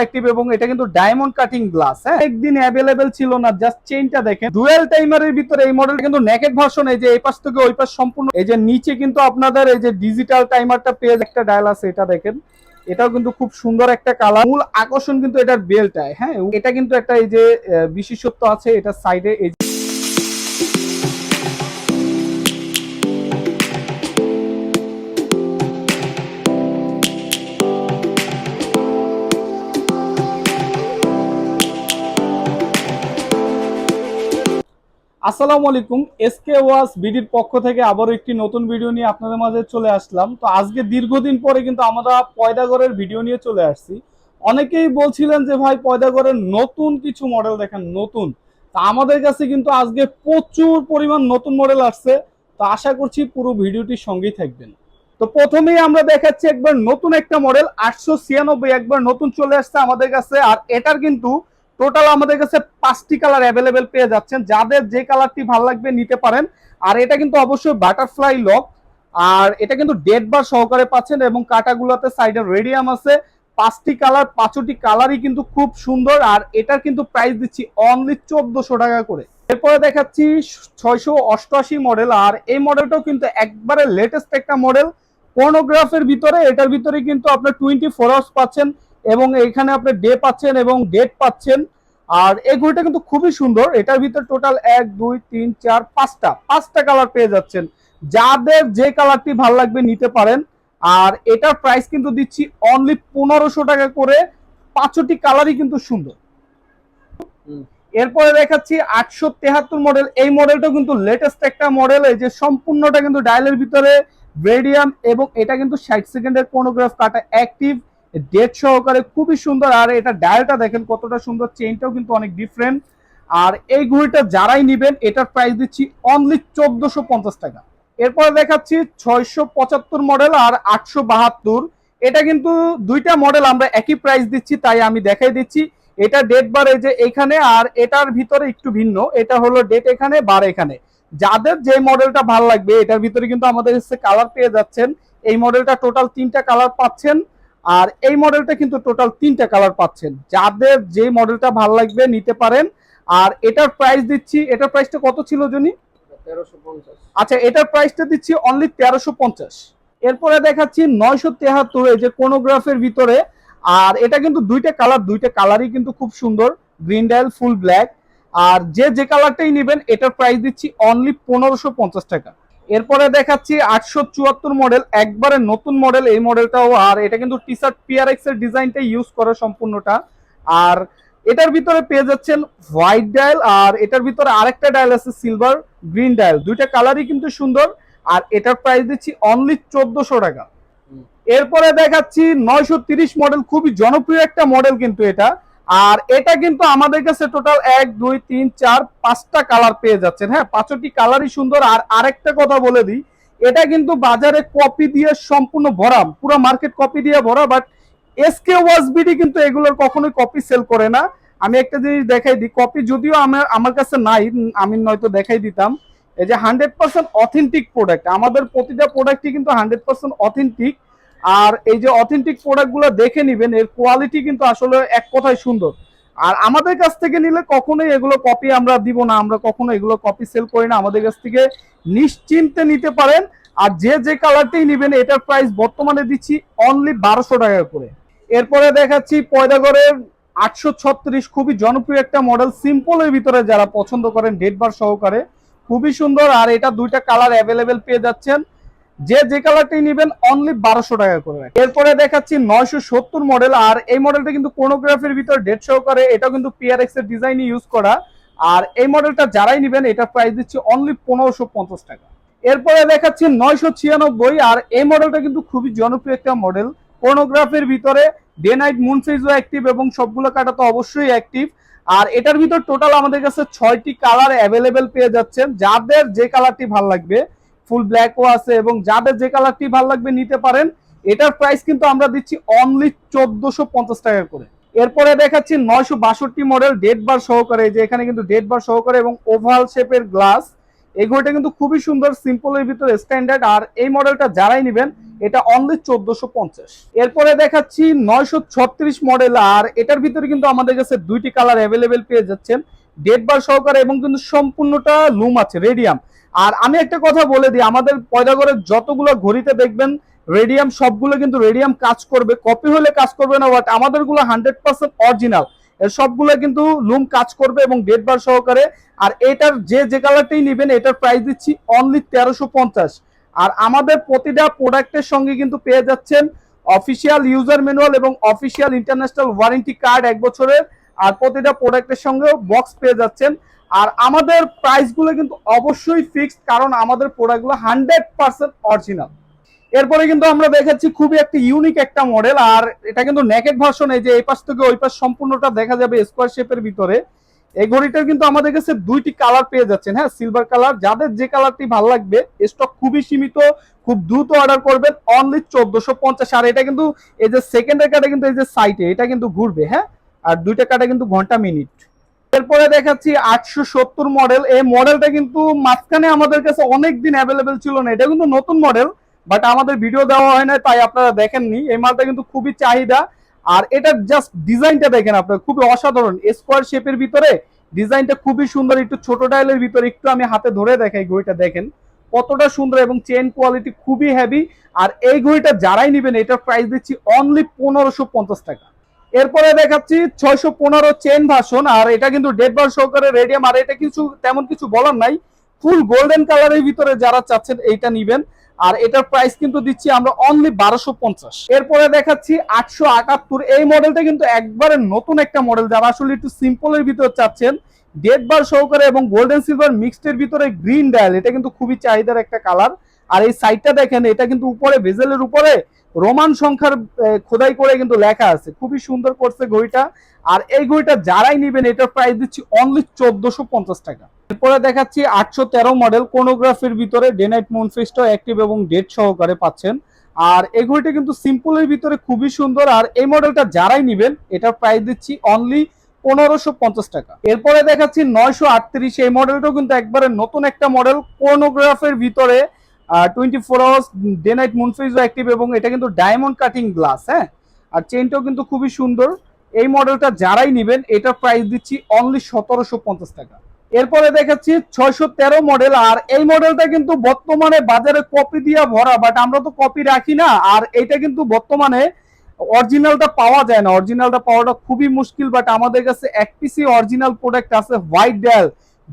Active এবং এটা কিন্তু ডায়মন্ড কাটিং গ্লাস হ্যাঁ? একদিন অ্যাভেলেবেল ছিল না জাস্ট চেইনটা দেখেন। ডুয়েল টাইমারের ভিতরে এই মডেলটা কিন্তু নেকেট ভার্সন এই যে এই পাশ থেকে ওই পাশ সম্পূর্ণ, এই যে নিচে কিন্তু আপনাদের এই যে ডিজিটাল টাইমারটা পেয়ে একটা ডায়াল আছে, এটা দেখেন। এটাও কিন্তু খুব সুন্দর একটা কালার মূল আকর্ষণ কিন্তু এটার বেলটায় হ্যাঁ? এটা কিন্তু একটা এই যে বিশেষত্ব আছে, এটা সাইডে এই আসসালামু আলাইকুম, এসকে ওয়াস বিডির পক্ষ থেকে আবারও একটি নতুন ভিডিও নিয়ে আপনাদের মাঝে চলে আসলাম। তো আজকে দীর্ঘদিন পরে কিন্তু আমরা পয়দাগরের ভিডিও নিয়ে চলে আসছি। অনেকেই বলছিলেন যে, ভাই, পয়দাগরের নতুন কিছু মডেল দেখেন, নতুন। তা আমাদের কাছে কিন্তু আজকে প্রচুর পরিমাণ নতুন মডেল আসছে। তো আশা করছি পুরো ভিডিওটির সঙ্গেই থাকবেন। তো প্রথমেই আমরা দেখাচ্ছি একবার নতুন একটা মডেল আটশো ছিয়ানব্বই একবার নতুন চলে আসছে আমাদের কাছে। আর এটার কিন্তু টোটাল আমাদের কাছে পাঁচটি কালার অ্যাভেলেবেল পেয়ে যাচ্ছেন। যাদের যে কালারটি ভালো লাগবে নিতে পারেন। আর এটা কিন্তু অবশ্যই বাটারফ্লাই লক আর এটা কিন্তু ডেড বার সহকারে পাচ্ছেন এবং কাটাগুলোতে সাইডে রেডিয়াম আছে। পাঁচটি কালার পাঁচটি কালারই কিন্তু খুব সুন্দর। আর এটার কিন্তু প্রাইস দিচ্ছি অনলি চোদ্দশো টাকা করে। এরপরে দেখাচ্ছি ছয়শো অষ্টআশি মডেল আর এই মডেলটাও কিন্তু একবারে লেটেস্ট একটা মডেল পর্নোগ্রাফের ভিতরে, এটার ভিতরে কিন্তু আপনার টোয়েন্টি ফোর আওয়ার্স পাচ্ছেন। এবং এখানে আপনি ডে পাচ্ছেন এবং ডেট পাচ্ছেন। আর এই ঘড়িটা কিন্তু খুবই সুন্দর। এটার ভিতর টোটাল এক দুই তিন চার পাঁচটা পাঁচটা কালার পেয়ে যাচ্ছেন। যাদের যে কালারটি ভালো লাগবে নিতে পারেন। আর এটার প্রাইস কিন্তু দিচ্ছি অনলি পনেরোশো টাকা করে। পাঁচটি কালারই কিন্তু সুন্দর। এরপরে দেখাচ্ছি আটশো তেহাত্তর মডেল এই মডেলটাও কিন্তু লেটেস্ট একটা মডেল এই যে সম্পূর্ণটা কিন্তু ডায়ালের ভিতরে রেডিয়াম এবং এটা কিন্তু ষাট সেকেন্ডের কোনোগ্রাফ কাটা অ্যাক্টিভ ডেট সহকারে খুবই সুন্দর, আর এটা ডায়ালটা দেখেন কতটা সুন্দর চেইনটাও কিন্তু অনেক ডিফারেন্ট আর এই ঘড়িটা যারাই নিবেন, এটার প্রাইস দিচ্ছি অনলি চোদ্দশো পঞ্চাশ টাকা। এরপরে দেখাচ্ছি ছয়শো পঁচাত্তর মডেল আর আটশো বাহাত্তর। এটা কিন্তু দুইটা মডেল আমরা একই প্রাইস দিচ্ছি, তাই আমি দেখাই দিচ্ছি। এটা ডেট বার এই যে এখানে আর এটার ভিতরে একটু ভিন্ন। এটা হলো ডেট এখানে বার এখানে। যাদের যে মডেলটা ভালো লাগবে, এটার ভিতরে কিন্তু আমাদের কালার পেয়ে যাচ্ছেন। এই মডেলটা টোটাল তিনটা কালার পাচ্ছেন। আর এই মডেলটা কিন্তু টোটাল তিনটা কালার পাচ্ছেন। যাদের যে মডেলটা ভালো লাগবে নিতে পারেন। আর এটার প্রাইস দিচ্ছি এটার প্রাইসটা কত ছিল জনি? আচ্ছা এটার প্রাইসটা দিচ্ছি অনলি তেরোশো পঞ্চাশ। এরপরে দেখাচ্ছি নয়শো তেহাত্তর যে কোনোগ্রাফের ভিতরে। আর এটা কিন্তু দুইটা কালার দুইটা কালারই কিন্তু খুব সুন্দর। গ্রিন ডায়াল ফুল ব্ল্যাক আর যে যে কালারটাই নেবেন এটার প্রাইস দিচ্ছি অনলি পনেরোশো পঞ্চাশ টাকা। এরপরে দেখাচ্ছি আটশো চুয়াত্তর মডেল একবারে নতুন মডেল এই মডেলটাও আর এটা কিন্তু টি শার্ট পিআরএক্স এর ডিজাইনটা ইউজ করে সম্পূর্ণটা। আর এটার ভিতরে পেয়ে যাচ্ছেন হোয়াইট ডায়াল আর এটার ভিতরে আরেকটা ডায়াল আছে সিলভার গ্রিন ডায়াল দুইটা কালারই কিন্তু সুন্দর আর এটার প্রাইস দিচ্ছি অনলি চোদ্দশো টাকা। এরপরে দেখাচ্ছি নয়শো তিরিশ মডেল খুবই জনপ্রিয় একটা মডেল কিন্তু এটা। আর এটা কিন্তু আমাদের কাছে টোটাল এক, দুই, তিন, চার, পাঁচটা কালার পেয়ে যাচ্ছেন। হ্যাঁ পাঁচটি কালারই সুন্দর। আর আরেকটা কথা বলে দিই, এটা কিন্তু বাজারে কপি দিয়ে সম্পূর্ণ ভরা, পুরো মার্কেট কপি দিয়ে ভরা বাট এসকে ওয়াসবিডি কিন্তু এগুলোর কখনোই কপি সেল করে না। আমি একটা জিনিস দেখাই দিই কপি যদিও আমার আমার কাছে নাই, আমি নয়তো দেখাই দিতাম। এই যে হান্ড্রেড পার্সেন্ট অথেন্টিক প্রোডাক্ট আমাদের প্রতিটা প্রোডাক্টই কিন্তু হান্ড্রেড পার্সেন্ট অথেন্টিক আর এই যে অথেন্টিক প্রোডাক্টগুলো দেখে নিবেন, এর কোয়ালিটি কিন্তু আসলে এক কথায় সুন্দর। আর আমাদের কাছ থেকে নিলে কখনোই এগুলো কপি আমরা দিব না, আমরা কখনো এগুলো কপি সেল করি না। আমাদের কাছ থেকে নিশ্চিন্তে নিতে পারেন। আর যে যে কালারটাই নেবেন, এটার প্রাইস বর্তমানে দিচ্ছি অনলি বারোশো টাকা করে। এরপরে দেখাচ্ছি পয়দাগরের আটশো ছত্রিশ, খুবই জনপ্রিয় একটা মডেল সিম্পলের ভিতরে যারা পছন্দ করেন ডেট বার সহকারে। খুবই সুন্দর। আর এটা দুইটা কালার অ্যাভেলেবেল পেয়ে যাচ্ছেন। যে যে কালারটাই নেবেন অনলি বারোশো টাকা করে। এরপরে দেখাচ্ছি নয়শো সত্তর মডেল আর এই মডেলটা কিন্তু কোনোগ্রাফির ভিতর ডেট সহকারে এটাও কিন্তু পিআরএক্স এর ডিজাইন ইউজ করা। আর এই মডেলটা যারাই নেবেন এটা প্রাইস দিচ্ছি অনলি পনেরোশো পঞ্চাশ টাকা। এরপরে দেখাচ্ছি নয়শো ছিয়ানব্বই, আর এই মডেলটা কিন্তু খুবই জনপ্রিয় একটা মডেল পর্নোগ্রাফির ভিতরে ডে নাইট মুন সাইজও অ্যাক্টিভ এবং সবগুলো কাটা তো অবশ্যই অ্যাক্টিভ আর এটার ভিতর টোটাল আমাদের কাছে ছয়টি কালার অ্যাভেলেবেল পেয়ে যাচ্ছেন। যাদের যে কালারটি ভালো লাগবে ফুল ব্ল্যাকও আছে এবং যাদের যে কালারটি ভালো লাগবে নিতে পারেন, এটার প্রাইস কিন্তু আমরা দিচ্ছি অনলি চোদ্দশো টাকা করে। এরপরে দেখাচ্ছি নয়শো বাষট্টি মডেল ডেট বার সহকারে যে এখানে কিন্তু ডেট বার সহকারে এবং ওভাল শেপের গ্লাস এই ঘড়িটা কিন্তু খুবই সুন্দর সিম্পলের ভিতরে স্ট্যান্ডার্ড আর এই মডেলটা যারাই নেবেন, এটা অনলি চোদ্দশো পঞ্চাশ। এরপরে দেখাচ্ছি নয়শো ছত্রিশ মডেল আর এটার ভিতরে কিন্তু আমাদের কাছে দুইটি কালার অ্যাভেলেবেল পেয়ে যাচ্ছেন। ডেট বার সহকারে এবং কিন্তু সম্পূর্ণটা লুম আছে রেডিয়াম আর আমি একটা কথা বলে দিই, আমাদের পয়দাগরের যতগুলো ঘড়িতে দেখবেন রেডিয়াম সবগুলো কিন্তু রেডিয়াম কাজ করবে কপি হলে কাজ করবে না বাট আমাদেরগুলো হান্ড্রেড পার্সেন্ট অরিজিনাল সবগুলো কিন্তু লুম কাজ করবে এবং ডেট বার সহকারে। আর এটার যে যে কালারটাই নেবেন, এটার প্রাইস দিচ্ছি অনলি তেরোশো পঞ্চাশ। আর আমাদের প্রতিটা প্রোডাক্টের সঙ্গে কিন্তু পেয়ে যাচ্ছেন অফিসিয়াল ইউজার ম্যানুয়াল এবং অফিসিয়াল ইন্টারন্যাশনাল ওয়ারেন্টি কার্ড এক বছরের। আর প্রতিটা প্রোডাক্টের সঙ্গেও বক্স পেয়ে যাচ্ছেন। আর আমাদের প্রাইসগুলো কিন্তু অবশ্যই ফিক্সড কারণ আমাদের প্রোডাক্টগুলো হান্ড্রেড পার্সেন্ট অরিজিনাল এরপরে কিন্তু আমরা দেখাচ্ছি খুবই একটা ইউনিক একটা মডেল আর এটা কিন্তু নেকেট ভার্সন এই যে এই পাশ থেকে ওই পাশ সম্পূর্ণটা দেখা যাবে স্কোয়ার শেপের ভিতরে। এই ঘড়িটার কিন্তু আমাদের কাছে দুইটি কালার পেয়ে যাচ্ছেন হ্যাঁ সিলভার কালার যাদের যে কালারটি ভালো লাগবে স্টক খুবই সীমিত, খুব দ্রুত অর্ডার করবেন অনলি চোদ্দশো পঞ্চাশ। আর এটা কিন্তু এই যে সেকেন্ডের কাটা কিন্তু এই যে সাইটে এটা কিন্তু ঘুরবে হ্যাঁ? আর দুইটা কাটা কিন্তু ঘণ্টা মিনিট। এরপরে দেখাচ্ছি আটশো সত্তর মডেল এই মডেলটা কিন্তু মাঝখানে আমাদের কাছে অনেক দিন অ্যাভেলেবেল ছিল না। এটা কিন্তু নতুন মডেল বাট আমাদের ভিডিও দেওয়া হয় না তাই আপনারা দেখেননি। এই মালটা কিন্তু খুবই চাহিদা। আর এটার জাস্ট ডিজাইনটা দেখেন আপনার, খুবই অসাধারণ। স্কোয়ার শেপের ভিতরে ডিজাইনটা খুবই সুন্দর। একটু ছোট ডায়ালের ভিতরে একটু আমি হাতে ধরে দেখাই ঘড়িটা, দেখেন। কতটা সুন্দর এবং চেন কোয়ালিটি খুবই হেভি আর এই ঘড়িটা যারাই নেবেন, এটার প্রাইস দিচ্ছি অনলি পনেরোশো টাকা। এরপরে দেখাচ্ছি ছয়শো পনেরো চেন ভাষণ আর এটা কিন্তু ডেড বার সহকারে রেডিয়াম আর এটা কিছু, তেমন কিছু বলার নাই। ফুল গোল্ডেন কালারের ভিতরে যারা চাচ্ছেন এইটা নিবেন। আর এটার প্রাইস কিন্তু দিচ্ছি আমরা অনলি বারোশো পঞ্চাশ। এরপরে দেখাচ্ছি আটশো আটাত্তর। এই মডেলটা কিন্তু একবারে নতুন একটা মডেল যারা আসলে একটু সিম্পলের ভিতর চাচ্ছেন। ডেড বার সহকারে এবং গোল্ডেন সিলভার মিক্সড ভিতরে গ্রিন ডায়াল এটা কিন্তু খুবই চাহিদার একটা কালার আর এই সাইডটা দেখেন, এটা কিন্তু উপরে ভেজেলের উপরে। রোমান সংখ্যার খোদাই করে কিন্তু লেখা আছে। খুবই সুন্দর করছে ঘড়িটা। আর এই ঘড়িটা যারাই নেবেন, এটার প্রাইস দিচ্ছি অনলি চোদ্দশো পঞ্চাশ টাকা। এরপরে দেখাচ্ছি আটশো তেরো মডেল কোনোগ্রাফির ভিতরে ডে নাইট মুনফেস্টো অ্যাক্টিভ এবং ডেট সহকারে পাচ্ছেন। আর এই ঘড়িটা কিন্তু সিম্পলের ভিতরে খুবই সুন্দর। আর এই মডেলটা যারাই নেবেন, এটার প্রাইস দিচ্ছি অনলি পনেরোশো পঞ্চাশ টাকা। এরপরে দেখাচ্ছি নয়শো আটত্রিশ। এই মডেলটাও কিন্তু একবারে নতুন একটা মডেল কোনোগ্রাফের ভিতরে twenty four hours day night moon phase active এবং এটা কিন্তু ডায়মন্ড কাটিং গ্লাস হ্যাঁ? আর চেনটাও কিন্তু খুবই সুন্দর। এই মডেলটা যারাই নেবেন এটার প্রাইস দিচ্ছি অনলি সতেরোশো পঞ্চাশ টাকা। এরপরে দেখাচ্ছি ছয়শো তেরো মডেল আর এই মডেলটা কিন্তু বর্তমানে বাজারে কপি দিয়া ভরা বাট আমরা তো কপি রাখি না, আর এটা কিন্তু বর্তমানে অরিজিনালটা পাওয়া যায় না। অরিজিনালটা পাওয়াটা খুবই মুশকিল বাট আমাদের কাছে এক পিসি অরিজিনাল প্রোডাক্ট আছে হোয়াইট ডায়াল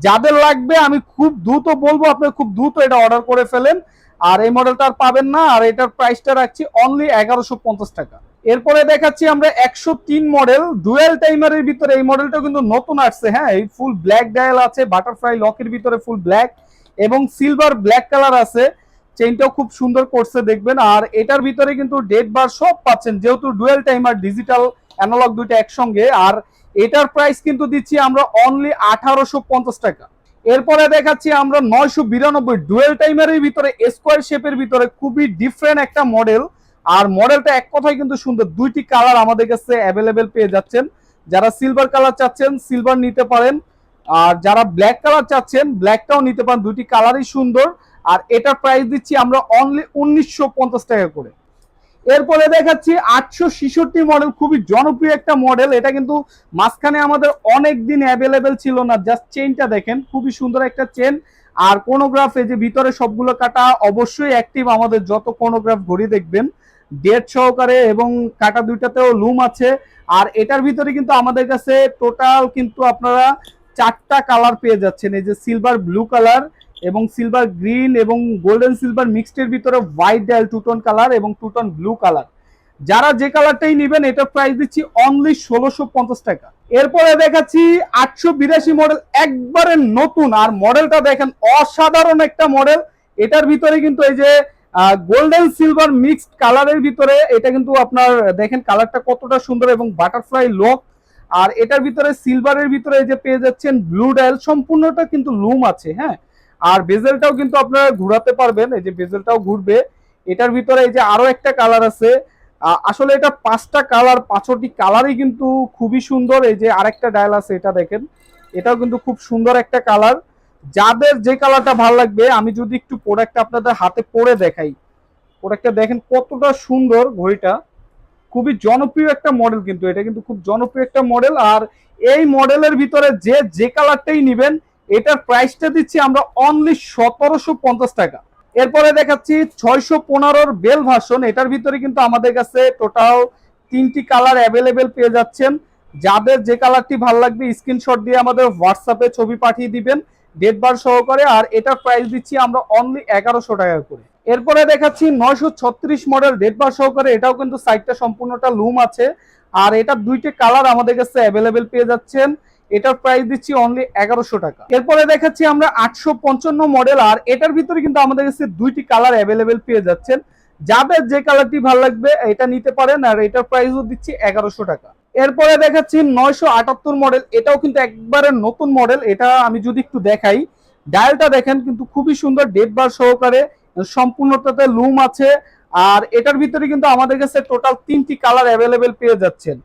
যাদের লাগবে, আমি খুব দ্রুত বলব, আপনি খুব দ্রুত এটা অর্ডার করে ফেলেন। আর এই মডেলটা আর পাবেন না, আর এটার প্রাইসটা রাখছি অনলি এগারোশো টাকা। এরপরে দেখাচ্ছি আমরা একশো তিন মডেল ডুয়েল টাইমারের ভিতরে, এই মডেলটা কিন্তু নতুন আসছে হ্যাঁ এই ফুল ব্ল্যাক ডায়াল আছে বাটারফ্লাই লকের ভিতরে ফুল ব্ল্যাক এবং সিলভার ব্ল্যাক কালার আছে। চেইনটাও খুব সুন্দর করছে, দেখবেন। আর এটার ভিতরে কিন্তু ডেট বার সব পাচ্ছেন, যেহেতু ডুয়েল টাইমার ডিজিটাল অ্যানালগ দুইটা একসঙ্গে, আর এটার প্রাইস কিন্তু দিচ্ছি আমরা অনলি আঠারোশো পঞ্চাশ টাকা। এরপরে দেখাচ্ছি আমরা নয়শো বিরানব্বই ডুয়েল টাইমারের ভিতরে স্কোয়ার শেপের ভিতরে খুবই ডিফারেন্ট একটা মডেল আর মডেলটা এক কথায় কিন্তু সুন্দর, দুইটি কালার আমাদের কাছে অ্যাভেলেবেল পেয়ে যাচ্ছেন। যারা সিলভার কালার চাচ্ছেন সিলভার নিতে পারেন। আর যারা ব্ল্যাক কালার চাচ্ছেন ব্ল্যাকটাও নিতে পারেন, দুইটি কালারই সুন্দর। আর এটার প্রাইস দিচ্ছি আমরা অনলি উনিশশো পঞ্চাশ টাকা করে। এরপরে দেখাচ্ছি আটশো ছিষট্টি মডেল খুবই জনপ্রিয় একটা মডেল এটা কিন্তু মাঝখানে আমাদের অনেক দিন অ্যাভেলেবেল ছিল না। জাস্ট চেনটা দেখেন, খুবই সুন্দর একটা চেন আর কোনোগ্রাফ যে ভিতরে সবগুলো কাটা, অবশ্যই অ্যাক্টিভ আমাদের যত কোনোগ্রাফ ঘড়ি দেখবেন। ডেট সহকারে এবং কাটা দুইটাতেও লুম আছে। আর এটার ভিতরে কিন্তু আমাদের কাছে টোটাল কিন্তু আপনারা চারটা কালার পেয়ে যাচ্ছেন। এই যে সিলভার ব্লু কালার এবং সিলভার গ্রিন এবং গোল্ডেন সিলভার মিক্সডের ভিতরে white dial two tone colour এবং টুটন ব্লু কালার যারা যে কালারটাই নেবেন, এটার প্রাইস দিচ্ছি অনলি ষোলোশো পঞ্চাশ টাকা। এরপরে দেখাচ্ছি আটশো বিরাশি মডেল একবারে নতুন। আর মডেলটা দেখেন, অসাধারণ একটা মডেল এটার ভিতরে কিন্তু এই যে গোল্ডেন সিলভার মিক্সড কালারের ভিতরে এটা কিন্তু আপনার দেখেন কালারটা কতটা সুন্দর এবং বাটারফ্লাই লক আর এটার ভিতরে সিলভারের ভিতরে যে পেয়ে যাচ্ছেন ব্লু ডায়াল সম্পূর্ণটা কিন্তু লুম আছে হ্যাঁ? আর বেজেলটাও কিন্তু আপনারা ঘোরাতে পারবেন, এই যে বেজেলটাও ঘুরবে। এটার ভিতরে এই যে আরও একটা কালার আছে। আসলে এটা পাঁচটা কালার পাঁচটি কালারই কিন্তু খুবই সুন্দর। এই যে আরেকটা ডায়াল আছে, এটা দেখেন। এটাও কিন্তু খুব সুন্দর একটা কালার যাদের যে কালারটা ভালো লাগবে, আমি যদি একটু প্রোডাক্টটা আপনাদের হাতে পরে দেখাই। প্রোডাক্টটা দেখেন কতটা সুন্দর ঘড়িটা। খুবই জনপ্রিয় একটা মডেল কিন্তু এটা। কিন্তু খুব জনপ্রিয় একটা মডেল আর এই মডেলের ভিতরে যে যে কালারটাই নিবেন এটার প্রাইসটা দিচ্ছি আমরা অনলি সতেরোশো পঞ্চাশ টাকা। এরপরে দেখাচ্ছি ছয়শো পনেরোর বেল ভার্সন এটার ভিতরে কিন্তু আমাদের কাছে টোটাল তিনটি কালার অ্যাভেলেবেল পেয়ে যাচ্ছেন। যাদের যে কালারটি ভালো লাগবে স্ক্রিনশট দিয়ে আমাদের হোয়াটসঅ্যাপে ছবি পাঠিয়ে দিবেন ডেট বার সহকারে। আর এটার প্রাইস দিচ্ছি আমরা অনলি এগারোশো টাকা করে। এরপরে দেখাচ্ছি নয়শো ছত্রিশ মডেল ডেট বার সহকারে। এটাও কিন্তু সাইডটা সম্পূর্ণটা লুম আছে। আর এটার দুইটি কালার আমাদের কাছে অ্যাভেলেবেল পেয়ে যাচ্ছেন। এটার প্রাইস দিচ্ছি অনলি এগারোশো টাকা। এরপরে দেখাচ্ছি আমরা আটশো পঞ্চান্ন মডেল আর এটার ভিতরে কিন্তু আমাদের কাছে দুইটি কালার অ্যাভেলেবেল পেয়ে যাচ্ছেন। যাদের যে কালারটি ভালো লাগবে, এটা নিতে পারেন, আর এটার প্রাইসও দিচ্ছি এগারোশো টাকা। এরপরে দেখাচ্ছি নয়শো আটাত্তর মডেল এটাও কিন্তু একবারে নতুন মডেল এটা আমি যদি একটু দেখাই। ডায়ালটা দেখেন, কিন্তু খুবই সুন্দর ডেট বার সহকারে, সম্পূর্ণটাতে লুম আছে, আর এটার ভিতরে কিন্তু আমাদের কাছে টোটাল তিনটি কালার অ্যাভেলেবেল পেয়ে যাচ্ছেন।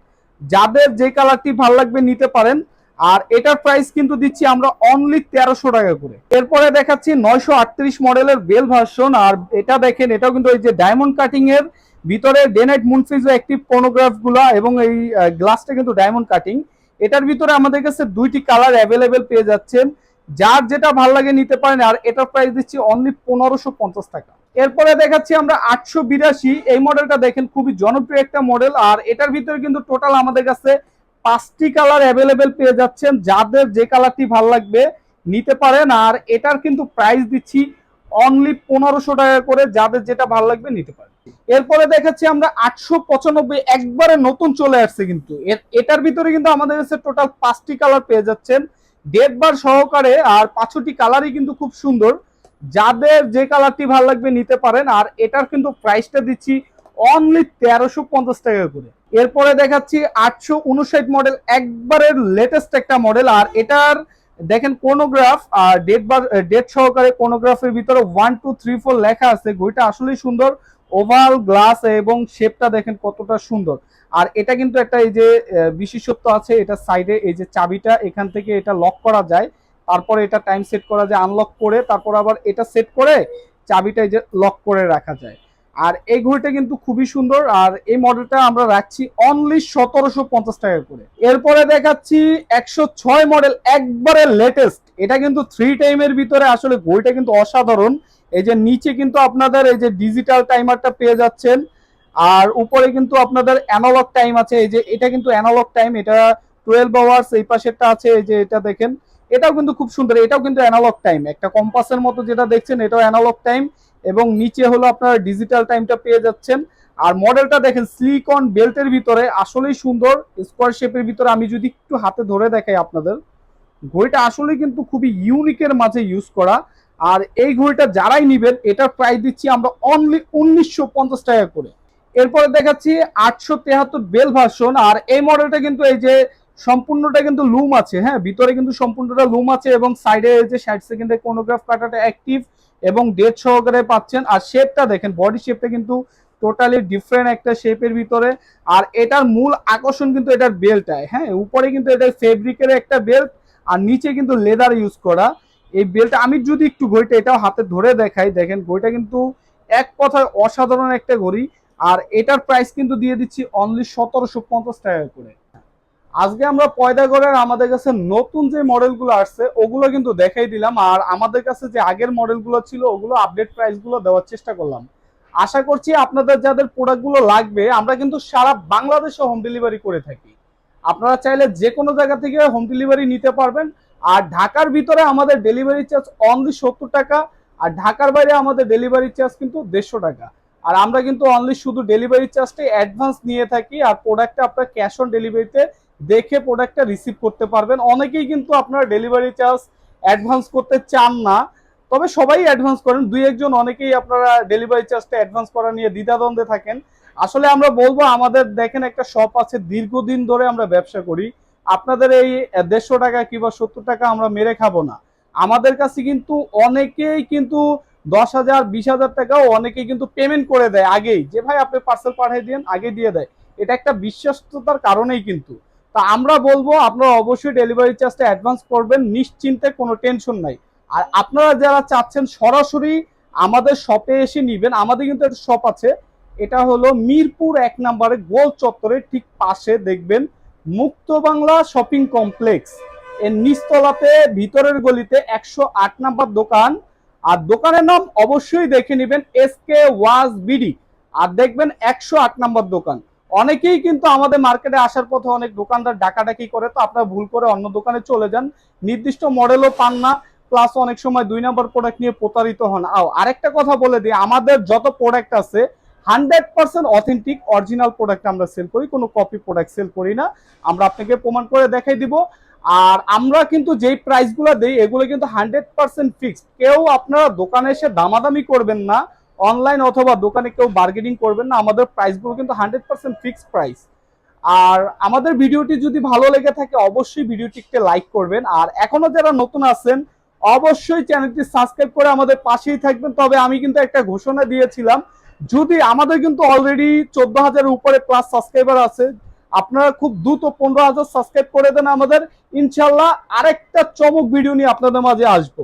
যাদের যে কালারটি ভালো লাগবে নিতে পারেন আর এটার প্রাইস কিন্তু দিচ্ছি আমরা অনলি তেরোশো টাকা করে। এরপরে দেখাচ্ছি নয়শো আটত্রিশ মডেলের বেল ভার্সন আর এটা দেখেন, এটাও কিন্তু এই যে ডায়মন্ড কাটিং এর ভিতরে ডেনাইট মুনফিজ অ্যাক্টিভগুলা এবং এই গ্লাসটা কিন্তু ডায়মন্ড কাটিং এটার ভিতরে আমাদের কাছে দুইটি কালার অ্যাভেলেবেল পেয়ে যাচ্ছেন। যার যেটা ভালো লাগে নিতে পারেন, আর এটার প্রাইস দিচ্ছি অনলি পনেরোশো পঞ্চাশ টাকা। এরপরে দেখাচ্ছি আমরা আটশো বিরাশি, এই মডেলটা দেখেন খুবই জনপ্রিয় একটা মডেল আর এটার ভিতরে কিন্তু টোটাল আমাদের কাছে পাঁচটি কালার অ্যাভেলেবেল পেয়ে যাচ্ছেন। যাদের যে কালারটি ভালো লাগবে নিতে পারেন। আর এটার কিন্তু প্রাইস দিচ্ছি অনলি পনেরোশো টাকা করে। যাদের যেটা ভালো লাগবে নিতে পারেন। এরপরে দেখাচ্ছি আমরা আটশো পঁচানব্বই। একবারে নতুন চলে আসছে কিন্তু। এটার ভিতরে কিন্তু আমাদের কাছে টোটাল পাঁচটি কালার পেয়ে যাচ্ছেন। ডেট বার সহকারে আর পাঁচটি কালারই কিন্তু খুব সুন্দর। যাদের যে কালারটি ভালো লাগবে নিতে পারেন। আর এটার কিন্তু প্রাইসটা দিচ্ছি অনলি তেরোশো পঞ্চাশ টাকা করে। এরপরে দেখাচ্ছি আটশো উনষাট মডেল একবারের লেটেস্ট একটা মডেল আর এটার দেখেন কোনোগ্রাফ আর ডেট বার ডেট সহকারে কোনোগ্রাফের ভিতরে ওয়ান টু থ্রি ফোর লেখা আছে। ঘড়িটা আসলেই সুন্দর। ওভাল গ্লাস এবং শেপটা দেখেন কতটা সুন্দর। আর এটা কিন্তু একটা এই যে বিশেষত্ব আছে, এটা সাইডে এই যে চাবিটা, এখান থেকে এটা লক করা যায়। তারপরে এটা টাইম সেট করা যায় আনলক করে, তারপর আবার এটা সেট করে, চাবিটা এই যে লক করে রাখা যায়। আর এই ঘড়িটা কিন্তু খুবই সুন্দর, আর এই মডেলটা আমরা রাখছি অনলি সতেরোশো পঞ্চাশ টাকা করে। এরপরে দেখাচ্ছি একশো ছয় মডেল একবারে লেটেস্ট এটা কিন্তু থ্রি টাইমের ভিতরে আসলে ঘড়িটা কিন্তু অসাধারণ। এই যে নিচে কিন্তু আপনাদের এই যে ডিজিটাল টাইমারটা পেয়ে যাচ্ছেন, আর উপরে কিন্তু আপনাদের অ্যানালগ টাইম আছে। এই যে এটা কিন্তু অ্যানালগ টাইম এটা টুয়েলভ আওয়ার্স এই পাশেরটা আছে, এই যে এটা দেখেন। এটাও কিন্তু খুব সুন্দর, এটাও কিন্তু অ্যানালগ টাইম একটা কম্পাসের মতো যেটা দেখছেন, এটাও অ্যানালগ টাইম এবং নিচে হলো আপনারা ডিজিটাল টাইমটা পেয়ে যাচ্ছেন। আর মডেলটা দেখেন সিলিকন বেল্টের ভিতরে আসলেই সুন্দর স্কোয়ার শেপের ভিতরে আমি যদি একটু হাতে ধরে দেখাই আপনাদের, ঘড়িটা আসলে কিন্তু খুবই ইউনিকের মাঝে ইউজ করা। আর এই ঘড়িটা যারাই নিবেন, এটার প্রাইস দিচ্ছি আমরা অনলি উনিশশো পঞ্চাশ টাকা করে। এরপরে দেখাচ্ছি আটশো তেহাত্তর বেল ভার্সন আর এই মডেলটা কিন্তু এই যে সম্পূর্ণটা কিন্তু লুম আছে হ্যাঁ? ভিতরে কিন্তু সম্পূর্ণটা লুম আছে এবং সাইডে যে ষাট সেকেন্ডের কোনোগ্রাফ কাটাটা অ্যাক্টিভ এবং ডেট সহকারে পাচ্ছেন। আর শেপটা দেখেন বডি শেপটা কিন্তু টোটালি ডিফারেন্ট একটা শেপের ভিতরে। আর এটার মূল আকর্ষণ কিন্তু এটার বেল্টটায় হ্যাঁ? উপরে কিন্তু এটা ফেব্রিকের একটা বেল্ট আর নিচে কিন্তু লেদার ইউজ করা। এই বেল্টটা আমি যদি একটু ঘড়িটা এটাও হাতে ধরে দেখাই, দেখেন ঘড়িটা কিন্তু এক কথায় অসাধারণ একটা ঘড়ি। আর এটার প্রাইস কিন্তু দিয়ে দিচ্ছি অনলি সতেরোশো পঞ্চাশ টাকা করে। আজকে আমরা পয়দাগড়ের আমাদের কাছে নতুন যে মডেলগুলো আসছে, ওগুলো কিন্তু দেখাই দিলাম। আর আমাদের কাছে যে আগের মডেলগুলো ছিল, ওগুলো আপডেট প্রাইসগুলো দেওয়ার চেষ্টা করলাম। আশা করছি আপনাদের যাদের প্রোডাক্টগুলো লাগবে, আমরা কিন্তু সারা বাংলাদেশে হোম ডেলিভারি করে থাকি। আপনারা চাইলে যে কোনো জায়গা থেকে হোম ডেলিভারি নিতে পারবেন। আর ঢাকার ভিতরে আমাদের ডেলিভারি চার্জ অনলি সত্তর টাকা, আর ঢাকার বাইরে আমাদের ডেলিভারি চার্জ কিন্তু দেড়শো টাকা। আর আমরা কিন্তু অনলি শুধু ডেলিভারি চার্জটাই অ্যাডভান্স নিয়ে থাকি, আর প্রোডাক্টটা আপনার ক্যাশ অন ডেলিভারিতে দেখে প্রোডাক্টটা রিসিভ করতে পারবেন। অনেকেই কিন্তু আপনারা ডেলিভারি চার্জ অ্যাডভান্স করতে চান না। তবে সবাই অ্যাডভান্স করেন। দুই একজন অনেকেই আপনারা ডেলিভারি চার্জটা অ্যাডভান্স করা নিয়ে দ্বিধাদ্বন্দ্বে থাকেন। আসলে আমরা বলব, আমাদের দেখেন একটা শপ আছে, দীর্ঘদিন ধরে আমরা ব্যবসা করি। আপনাদের এই দেড়শো টাকা কিংবা সত্তর টাকা আমরা মেরে খাব না। আমাদের কাছে কিন্তু অনেকেই কিন্তু দশ হাজার, বিশ হাজার টাকাও অনেকেই কিন্তু পেমেন্ট করে দেয় আগেই। যে ভাই, আপনি পার্সেল পাঠিয়ে দিন আগে দিয়ে দেয়। এটা একটা বিশ্বস্ততার কারণেই কিন্তু। তা আমরা বলব, আপনারা অবশ্যই ডেলিভারি চার্জটা অ্যাডভান্স করবেন, নিশ্চিন্তে কোনো টেনশন নাই। আর আপনারা যারা চাচ্ছেন সরাসরি আমাদের শপে এসে নিবেন, আমাদের কিন্তু একটা শপ আছে, এটা হলো মিরপুর এক নম্বরে গোল চত্বরের ঠিক পাশে দেখবেন মুক্ত বাংলা শপিং কমপ্লেক্স এর নিচতলাতে, ভিতরের গলিতে একশো আট নাম্বার দোকান। আর দোকানের নাম অবশ্যই দেখে নেবেন এস কে ওয়াজ বিডি। আর দেখবেন একশো আট নাম্বার দোকান। অনেকেই কিন্তু আমাদের মার্কেটে আসার পথে অনেক দোকানদার ডাকাডাকি করে, তো আপনারা ভুল করে অন্য দোকানে চলে যান। নির্দিষ্ট মডেলও পান না প্লাস অনেক সময় দুই নম্বর প্রোডাক্ট নিয়ে প্রতারিত হন। আও, আরেকটা কথা বলে দিই, আমাদের যত প্রোডাক্ট আছে hundred percent authentic original product আমরা সেল করি, কোনো কপি প্রোডাক্ট সেল করি না। আমরা আপনাকে প্রমাণ করে দেখাই দিব। আর আমরা কিন্তু যেই প্রাইসগুলো দিই, এগুলো কিন্তু হান্ড্রেড পার্সেন্ট ফিক্সড কেউ আপনারা দোকানে এসে দামাদামি করবেন না অনলাইন অথবা দোকানে কেউ বার্গেনিং করবেন না, আমাদের প্রাইসগুলো কিন্তু হান্ড্রেড পার্সেন্ট ফিক্সড প্রাইস আর আমাদের ভিডিওটি যদি ভালো লেগে থাকে, অবশ্যই ভিডিওটিকে লাইক করবেন। আর এখনও যারা নতুন আছেন, অবশ্যই চ্যানেলটি সাবস্ক্রাইব করে আমাদের পাশেই থাকবেন। তবে আমি কিন্তু একটা ঘোষণা দিয়েছিলাম, যদি আমাদের কিন্তু অলরেডি চোদ্দ হাজার উপরে প্লাস সাবস্ক্রাইবার আছে, আপনারা খুব দ্রুত পনেরো হাজার সাবস্ক্রাইব করে দেন আমাদের। ইনশাল্লাহ আরেকটা চমক ভিডিও নিয়ে আপনাদের মাঝে আসব।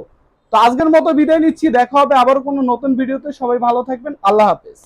তো আজকের মতো বিদায় নিচ্ছি, দেখা হবে আবার কোনো নতুন ভিডিওতে। সবাই ভালো থাকবেন, আল্লাহ হাফেজ।